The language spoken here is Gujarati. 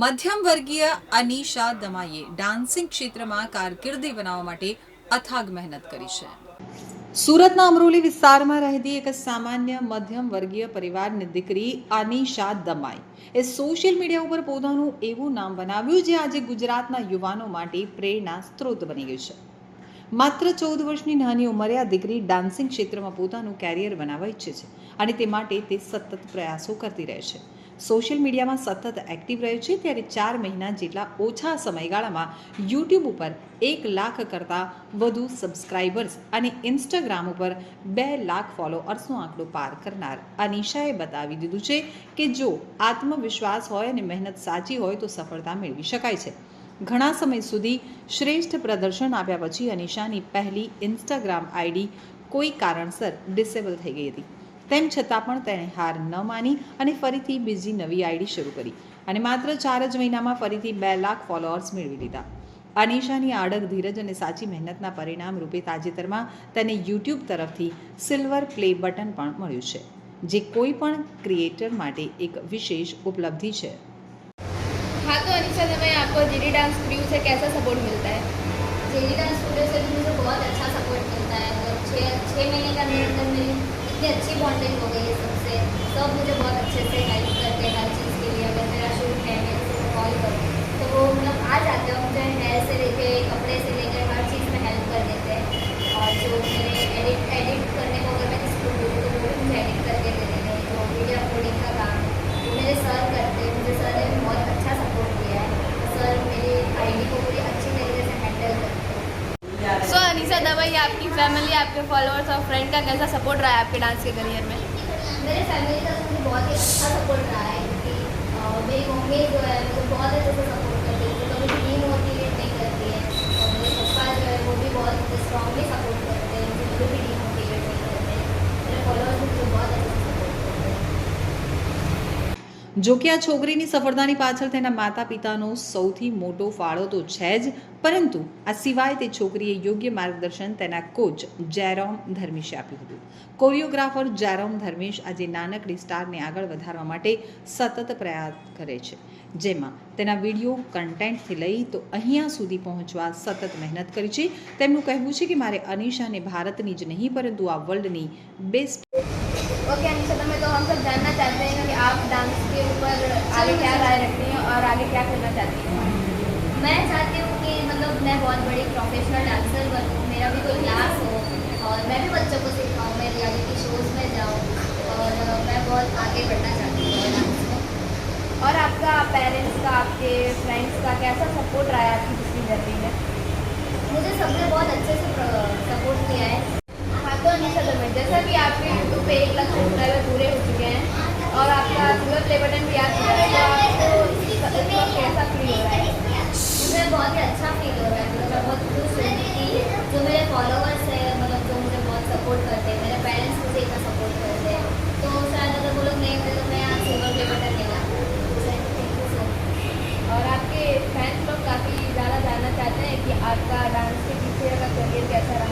મધ્યમ વર્ગીય અનીશા દમાઈએ ડાન્સિંગ ક્ષેત્રમાં કારકિર્દી બનાવવા માટે અથાગ મહેનત કરી છે. સુરતના અમરોલી વિસ્તારમાં રહેતી એક સામાન્ય મધ્યમ વર્ગીય પરિવારની દીકરી અનીશા દમાઈ એ સોશિયલ મીડિયા ઉપર પોતાનું એવું નામ બનાવ્યું જે આજે ગુજરાતના યુવાનો માટે પ્રેરણા સ્ત્રોત બની ગયું છે. માત્ર ચૌદ વર્ષની નાની ઉંમરે આ દીકરી ડાન્સિંગ ક્ષેત્રમાં પોતાનું કેરિયર બનાવવા ઈચ્છે છે અને તે માટે તે સતત પ્રયાસો કરતી રહે છે. સોશિયલ મીડિયામાં સતત એક્ટિવ રહે છે, ત્યારે ચાર મહિના જેટલા ઓછા સમયગાળામાં યુટ્યુબ ઉપર એક લાખ કરતાં વધુ સબસ્ક્રાઇબર્સ અને ઇન્સ્ટાગ્રામ ઉપર બે લાખ ફોલોઅર્સનો આંકડો પાર કરનાર અનિશાએ બતાવી દીધું છે કે જો આત્મવિશ્વાસ હોય અને મહેનત સાચી હોય તો સફળતા મેળવી શકાય છે. ઘણા સમય સુધી શ્રેષ્ઠ પ્રદર્શન આપ્યા પછી અનિશાની પહેલી ઇન્સ્ટાગ્રામ આઈડી કોઈ કારણસર ડિસેબલ થઈ ગઈ હતી. તેમ છતાં પણ તેણે હાર ન માની અને ફરીથી બીજી નવી આઈડી શરૂ કરી અને માત્ર ચાર જ મહિનામાં ફરીથી બે લાખ ફોલોઅર્સ મેળવી લીધા અનિશાની આડક ધીરજ અને સાચી મહેનતના પરિણામ રૂપે તાજેતરમાં તેને યુટ્યુબ તરફથી સિલ્વર પ્લે બટન પણ મળ્યું છે જે કોઈ પણ ક્રિએટર માટે એક વિશેષ ઉપલબ્ધિ છે हाँ तो अनिशा दमाई आपको जीडी डांस क्रू से कैसा सपोर्ट मिलता है जेडी डांस स्टूडियो से भी मुझे बहुत अच्छा सपोर्ट मिलता है मतलब छः छः महीने का मेरे अंदर मेरी इतनी अच्छी बॉन्डिंग हो गई है सबसे सब मुझे बहुत अच्छे से हेल्प करते हैं हर चीज़ अनिशा दवाई आपकी फैमिली आपके फॉलोअर्स और फ्रेंड का कैसा सपोर्ट रहा है आपके डांस के करियर में मेरे फैमिली का तो मुझे बहुत ही अच्छा सपोर्ट रहा है જો કે આ છોકરીની સફળતાની પાછળ તેના માતા પિતાનો સૌથી મોટો ફાળો તો છે જ, પરંતુ આ સિવાય તે છોકરીએ યોગ્ય માર્ગદર્શન તેના કોચ જેરોમ ધર્મેશે આપ્યું હતું. કોરિયોગ્રાફર જેરોમ ધર્મેશ આજે નાનકડી સ્ટારને આગળ વધારવા માટે સતત પ્રયાસ કરે છે. જેમાં તેના વીડિયો કન્ટેન્ટથી લઈ તો અહીંયા સુધી પહોંચવા સતત મહેનત કરી છે. તેમનું કહેવું છે કે મારે અનિશાને ભારતની જ નહીં, પરંતુ આ વર્લ્ડની બેસ્ટ ओके अनिशा दमाई तो हम सब जानना चाहते हैं कि आप डांस के ऊपर आगे क्या राय रखती हैं और आगे क्या करना चाहती हैं? मैं चाहती हूँ कि मतलब मैं बहुत बड़ी प्रोफेशनल डांसर बनूँ मेरा भी कोई क्लास हो और मैं भी बच्चों को सिखाऊँ मैं रियलिटी शोज़ में जाऊँ और मैं बहुत आगे बढ़ना चाहती हूँ डांस में और आपका पेरेंट्स का आपके फ्रेंड्स का कैसा सपोर्ट रहा है आपकी पिछली जर्नी में? मुझे सबने बहुत अच्छे से सपोर्ट किया है। जैसा आपके यूट्यूब पे एक लाख हो चुके हैं और आपका प्ले बटन भी है तो कैसा फील हो रहा है? बहुत ही अच्छा फील हो रहा है मतलब बहुत जो मेरे हैं मतलब जो मुझे बहुत सपोर्ट करते हैं, मेरे पेरेंट्स मुझे इतना हैं तो लोग नहीं तो मैं प्ले बटन मच और आपके लोग काफ़ी ज़्यादा जानना चाहते हैं कि आपका डांस के पीछे का करियर कैसा रहा।